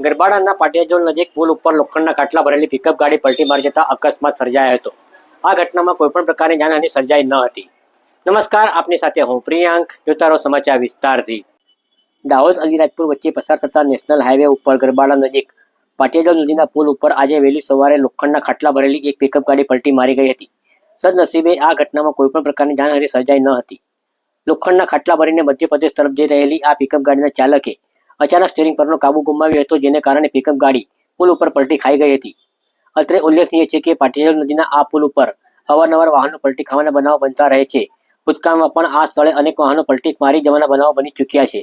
ગરબાડાના પાટિયાજોલ નજીક પુલ ઉપર લોખંડના કાટલા ભરેલી પિકઅપ ગાડી પલટી મારી જતા અકસ્માત સર્જાયો હતો. આ ઘટનામાં કોઈપણ પ્રકારની જાનહાની સર્જાઈ ન હતી. નમસ્કાર, આપની સાથે હું પ્રિયાંક, જોતા રહો સમાચાર વિસ્તારથી. દાહોદ અલીરાજપુર વચ્ચે પસાર થતા નેશનલ હાઈવે ઉપર ગરબાડા નજીક પાટિયાજોલ નદીના પુલ ઉપર આજે વહેલી સવારે લોખંડના ખાટલા ભરેલી એક પિકઅપ ગાડી પલટી મારી ગઈ હતી. સદનસીબે આ ઘટનામાં કોઈપણ પ્રકારની જાનહાની સર્જાઈ ન હતી. લોખંડના ખાટલા ભરીને મધ્યપ્રદેશ તરફ જઈ રહેલી આ પિકઅપ ગાડીના ચાલકે અચાનક સ્ટેરિંગ પરનો કાબુ ગુમાવ્યો હતો, જેને કારણે પિકઅપ ગાડી પુલ ઉપર પલટી ખાઈ ગઈ હતી. અત્રે ઉલ્લેખનીય છે કે પાટિયાજોલ નદીના આ પુલ ઉપર અવારનવાર વાહનો પલટી ખાવાના બનાવો બનતા રહે છે. ભૂતકાળમાં પણ આ સ્થળે અનેક વાહનો પલટી મારી જવાના બનાવો બની ચૂક્યા છે.